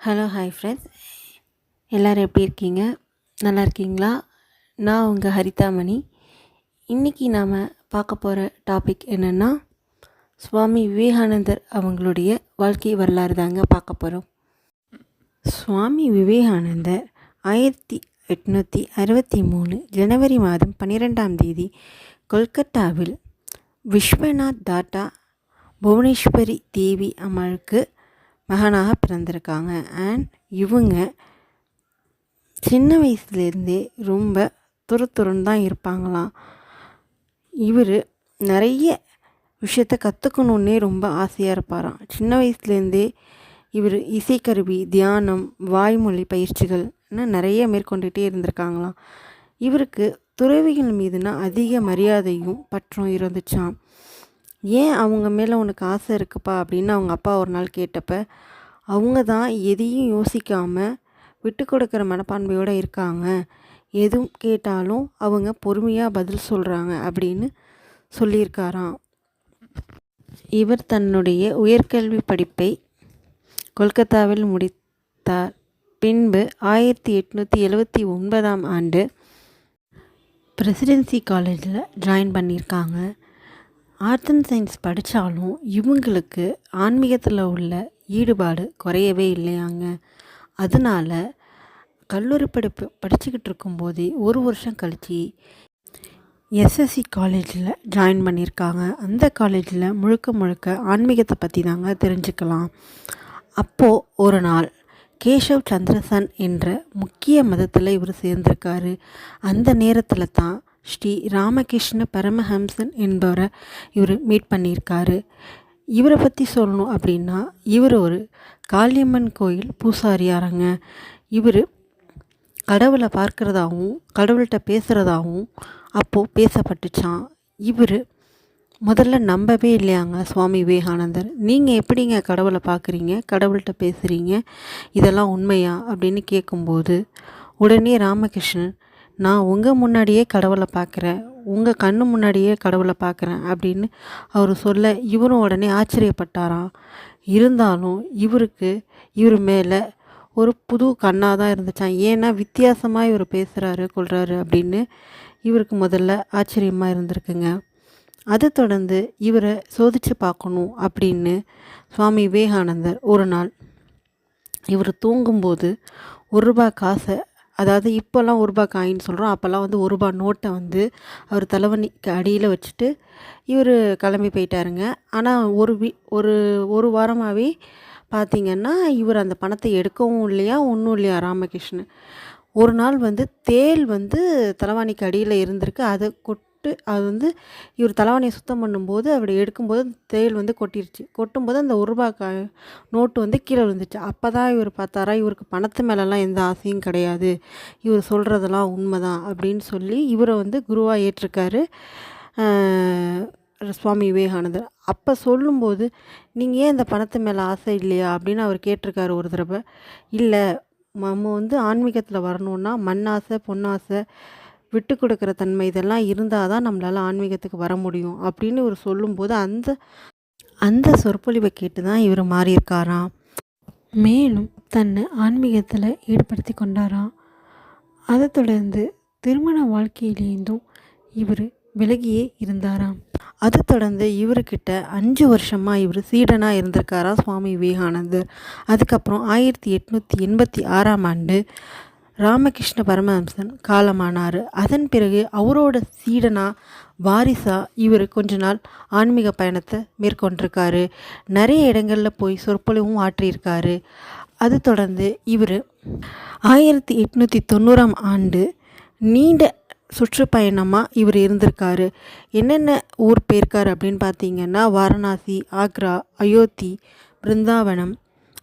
Hello hi friends எல்லோரும் எப்படி இருக்கீங்க? நல்லா இருக்கீங்களா? நான் உங்கள் ஹரிதாமணி. இன்றைக்கி நாம் பார்க்க போகிற டாபிக் என்னென்னா சுவாமி விவேகானந்தர் அவங்களுடைய வாழ்க்கை வரலாறு தாங்க பார்க்க போகிறோம் சுவாமி விவேகானந்தர் ஆயிரத்தி எட்நூற்றி அறுபத்தி மூணு ஜனவரி மாதம் பன்னிரெண்டாம் தேதி கொல்கத்தாவில் விஸ்வநாத் தாட்டா புவனேஸ்வரி தேவி அம்மாளுக்கு மகனாக பிறந்திருக்காங்க. அண்ட் இவங்க சின்ன வயசுலேருந்தே ரொம்ப துரு துருன்னு தான் இருப்பாங்களாம். இவர் நிறைய விஷயத்த கற்றுக்கணுன்னே ரொம்ப ஆசையாக இருப்பாராம். சின்ன வயசுலேருந்தே இவர் இசைக்கருவி தியானம் வாய்மொழி பயிற்சிகள்னு நிறைய மேற்கொண்டுகிட்டே இருந்திருக்காங்களாம். இவருக்கு துறவிகள் மீதுனா அதிக மரியாதையும் பற்றும் இருந்துச்சாம். ஏன் அவங்க மேலே உனக்கு ஆசை இருக்குப்பா அப்படின்னு அவங்க அப்பா ஒரு நாள் கேட்டப்ப அவங்க தான் எதையும் யோசிக்காமல் விட்டு கொடுக்குற மனப்பான்மையோடு இருக்காங்க. எதுவும் கேட்டாலும் அவங்க பொறுமையாக பதில் சொல்கிறாங்க அப்படின்னு சொல்லியிருக்காராம். இவர் தன்னுடைய உயர்கல்வி படிப்பை கொல்கத்தாவில் முடித்தார். பின்பு ஆயிரத்தி எட்நூற்றி எழுவத்தி ஒன்பதாம் ஆண்டு பிரசிடென்சி காலேஜில் ஜாயின் பண்ணியிருக்காங்க. ஆர்ட்ஸ் அண்ட் சயின்ஸ் படித்தாலும் இவங்களுக்கு ஆன்மீகத்தில் உள்ள ஈடுபாடு குறையவே இல்லையாங்க. அதனால் கல்லூரி படிப்பு படிச்சுக்கிட்டு இருக்கும்போதே ஒரு வருஷம் கழித்து எஸ்எஸ்சி காலேஜில் ஜாயின் பண்ணியிருக்காங்க. அந்த காலேஜில் முழுக்க முழுக்க ஆன்மீகத்தை பற்றி தாங்க தெரிஞ்சுக்கலாம். அப்போது ஒரு நாள் கேஷவ் சந்திரசன் என்ற முக்கிய மதத்தில் இவர் சேர்ந்திருக்காரு. அந்த நேரத்தில் தான் ஸ்ரீ ராமகிருஷ்ண பரமஹம்சன் என்பவரை இவர் மீட் பண்ணியிருக்காரு. இவரை பற்றி சொல்லணும் அப்படின்னா இவர் ஒரு காளியம்மன் கோயில் பூசாரியாரங்க. இவர் கடவுளை பார்க்குறதாகவும் கடவுள்கிட்ட பேசுகிறதாகவும் அப்போது பேசப்பட்டுச்சான் இவர் முதல்ல நம்பவே இல்லையாங்க சுவாமி விவேகானந்தர். நீங்கள் எப்படிங்க கடவுளை பார்க்குறீங்க கடவுள்கிட்ட பேசுகிறீங்க இதெல்லாம் உண்மையா அப்படின்னு கேட்கும்போது உடனே ராமகிருஷ்ணன் நான் உங்கள் முன்னாடியே கடவுளை பார்க்குறேன் உங்கள் கண்ணு முன்னாடியே கடவுளை பார்க்குறேன் அப்படின்னு அவர் சொல்ல இவரும் உடனே ஆச்சரியப்பட்டாராம். இருந்தாலும் இவருக்கு இவர் மேலே ஒரு புது கண்ணாக தான் இருந்துச்சான் ஏன்னா வித்தியாசமாக இவர் பேசுகிறாரு கொள்கிறாரு அப்படின்னு இவருக்கு முதல்ல ஆச்சரியமாக இருந்திருக்குங்க. அதை தொடர்ந்து இவரை சோதித்து பார்க்கணும் அப்படின்னு சுவாமி விவேகானந்தர் ஒரு நாள் இவர் தூங்கும்போது ஒரு ரூபா காசை அதாவது இப்போல்லாம் ஒரு ரூபா காயின்னு சொல்கிறோம் அப்போல்லாம் வந்து ஒரு ரூபா நோட்டை வந்து அவர் தலைவணிக்கு அடியில் வச்சுட்டு இவர் கிளம்பி போயிட்டாருங்க. ஆனால் ஒரு வி ஒரு ஒரு வாரமாகவே பார்த்திங்கன்னா இவர் அந்த பணத்தை எடுக்கவும் இல்லையா ஒன்றும் இல்லையா ராமகிருஷ்ணன். ஒரு நாள் வந்து தேல் வந்து தலைவாணிக்கு அடியில் இருந்திருக்கு. அதை கொட் கொட்டு அது வந்து இவர் தலைவாணியை சுத்தம் பண்ணும்போது அப்படி எடுக்கும்போது தேயில் வந்து கொட்டிருச்சு. கொட்டும்போது அந்த ஒரு ரூபா கா நோட்டு வந்து கீழே விழுந்துச்சு. அப்போ தான் இவர் பார்த்தாரா இவருக்கு பணத்து மேலெலாம் எந்த ஆசையும் கிடையாது. இவர் சொல்கிறதெல்லாம் உண்மை தான் அப்படின்னு சொல்லி இவரை வந்து குருவாக ஏற்றிருக்காரு சுவாமி விவேகானந்தர். அப்போ சொல்லும்போது நீங்கள் ஏன் இந்த பணத்து மேலே ஆசை இல்லையா? அப்படின்னு அவர் கேட்டிருக்காரு ஒரு தடவை. இல்லை நம்ம வந்து ஆன்மீகத்தில் வரணுன்னா மண்ணாசை பொன்னாசை விட்டு கொடுக்குற தன்மை இதெல்லாம் இருந்தால் தான் நம்மளால் ஆன்மீகத்துக்கு வர முடியும் அப்படின்னு இவர் சொல்லும்போது அந்த அந்த சொற்பொழிவை கேட்டு தான் இவர் மாறியிருக்காராம். மேலும் தன்னை ஆன்மீகத்தில் ஈடுபடுத்தி கொண்டாராம். அதை தொடர்ந்து திருமண வாழ்க்கையிலேருந்தும் இவர் விலகியே இருந்தாராம். அதை தொடர்ந்து இவர்கிட்ட அஞ்சு வருஷமாக இவர் சீடனாக இருந்திருக்காரா சுவாமி விவேகானந்தர். அதுக்கப்புறம் ஆயிரத்தி எட்நூற்றி எண்பத்தி ஆறாம் ஆண்டு ராமகிருஷ்ண பரமஹம்சன் காலமானார். அதன் பிறகு அவரோட சீடனாக வாரிசாக இவர் கொஞ்ச நாள் ஆன்மீக பயணத்தை மேற்கொண்டிருக்காரு. நிறைய இடங்களில் போய் சொற்பொழிவும் ஆற்றியிருக்காரு. அது தொடர்ந்து இவர் ஆயிரத்தி எட்நூற்றி தொண்ணூறாம் ஆண்டு நீண்ட சுற்றுப்பயணமாக இவர் இருந்திருக்காரு. என்னென்ன ஊர் போயிருக்கார் அப்படின்னு பார்த்தீங்கன்னா வாரணாசி ஆக்ரா அயோத்தி பிருந்தாவனம்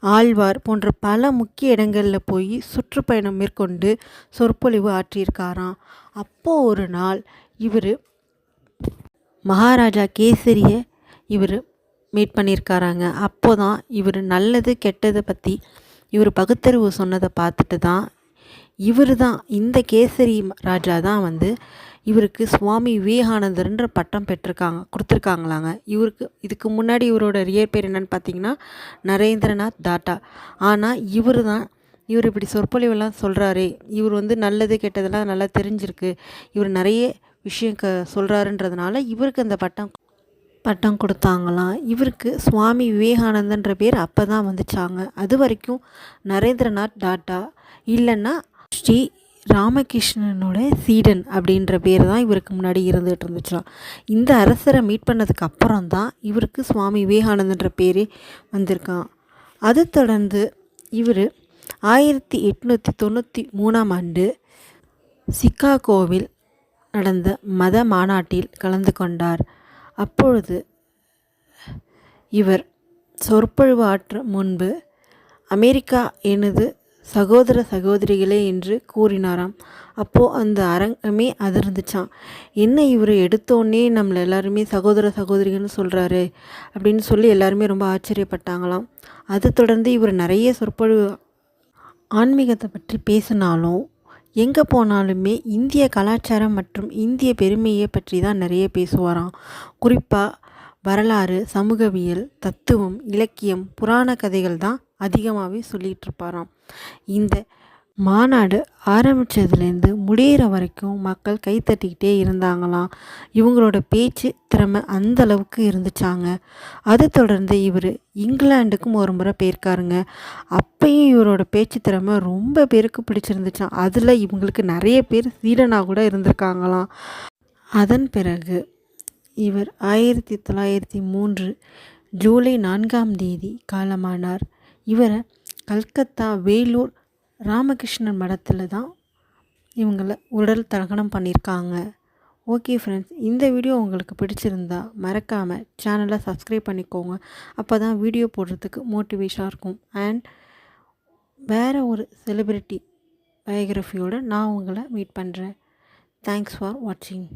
ஆழ்வார் போன்ற பல முக்கிய இடங்களில் போய் சுற்றுப்பயணம் மேற்கொண்டு சொற்பொழிவு ஆற்றியிருக்காராம். அப்போது ஒரு நாள் இவர் மகாராஜா கேசரியை இவர் மீட் பண்ணியிருக்காராங்க. அப்போ தான் இவர் நல்லது கெட்டதை பற்றி இவர் பகுத்தறிவு சொன்னதை பார்த்துட்டு தான் இவர் தான் இந்த கேசரி ராஜா தான் வந்து இவருக்கு சுவாமி விவேகானந்தர்ன்ற பட்டம் பெற்றிருக்காங்க கொடுத்துருக்காங்களாங்க. இவருக்கு இதுக்கு முன்னாடி இவரோட ரியர் பேர் என்னன்னு பார்த்தீங்கன்னா நரேந்திரநாத் டாட்டா ஆனால் இவர் தான் இவர் இப்படி சொற்பொழிவெல்லாம் சொல்கிறாரே இவர் வந்து நல்லது கெட்டதெல்லாம் நல்லா தெரிஞ்சிருக்கு. இவர் நிறைய விஷயம் க சொல்கிறாருன்றதுனால இவருக்கு அந்த பட்டம் பட்டம் கொடுத்தாங்களாம் இவருக்கு சுவாமி விவேகானந்தன்ற பேர் அப்போ தான் வந்துச்சாங்க. அது வரைக்கும் நரேந்திரநாத் டாட்டா இல்லைன்னா ஸ்ரீ ராமகிருஷ்ணனோட சீடன் அப்படின்ற பேர் தான் இவருக்கு முன்னாடி இருந்துகிட்டு இருந்துச்சாம் இந்த அரசரை மீட் பண்ணதுக்கு அப்புறம் தான் இவருக்கு சுவாமி விவேகானந்தன்ற பேரே வந்திருக்கான். அதை தொடர்ந்து இவர் ஆயிரத்தி எட்நூற்றி தொண்ணூற்றி மூணாம் ஆண்டு சிக்காகோவில் நடந்த மத மாநாட்டில் கலந்து கொண்டார். அப்பொழுது இவர் சொற்பொழிவு ஆற்ற முன்பு அமெரிக்கா எனது சகோதர சகோதரிகளே என்று கூறினாராம். அப்போது அந்த அரங்கமே அதிர்ந்துச்சான் என்ன இவர் எடுத்தோடனே நம்மளை எல்லாருமே சகோதர சகோதரிகள்னு சொல்கிறாரு அப்படின்னு சொல்லி எல்லாருமே ரொம்ப ஆச்சரியப்பட்டாங்களாம். அது தொடர்ந்து இவர் நிறைய சொற்பொழிவு ஆன்மீகத்தை பற்றி பேசினாலும் எங்கே போனாலுமே இந்திய கலாச்சாரம் மற்றும் இந்திய பெருமையை பற்றி தான் நிறைய பேசுவாராம். குறிப்பாக வரலாறு சமூகவியல் தத்துவம் இலக்கியம் புராண கதைகள் தான் அதிகமாகவே சொல்லிகிட்டு இருப்பாராம். இந்த மாநாடு ஆரம்பித்ததுலேருந்து முடிகிற வரைக்கும் மக்கள் கைத்தட்டிக்கிட்டே இருந்தாங்களாம். இவங்களோட பேச்சு திறமை அந்த அளவுக்கு இருந்துச்சாங்க. அது தொடர்ந்து இவர் இங்கிலாண்டுக்கும் ஒரு முறை போயிருக்காருங்க. அப்பையும் இவரோட பேச்சு திறமை ரொம்ப பேருக்கு பிடிச்சிருந்துச்சான் அதில் இவங்களுக்கு நிறைய பேர் சீடனாக கூட இருந்திருக்காங்களாம். அதன் பிறகு இவர் ஆயிரத்தி தொள்ளாயிரத்தி மூன்று ஜூலை நான்காம் தேதி காலமானார். இவரை கல்கத்தா வேலூர் ராமகிருஷ்ணன் மடத்தில் தான் இவங்களை உடல் தகனம் பண்ணியிருக்காங்க ஓகே ஃப்ரெண்ட்ஸ் இந்த வீடியோ உங்களுக்கு பிடிச்சிருந்தா மறக்காமல் சேனலை சப்ஸ்கிரைப் பண்ணிக்கோங்க. அப்போ தான் வீடியோ போடுறதுக்கு மோட்டிவேஷனாக இருக்கும். அண்ட் வேறு ஒரு செலிப்ரிட்டி பயோகிராஃபியோடு நான் உங்களை மீட் பண்ணுறேன் தேங்க்ஸ் ஃபார் வாட்சிங்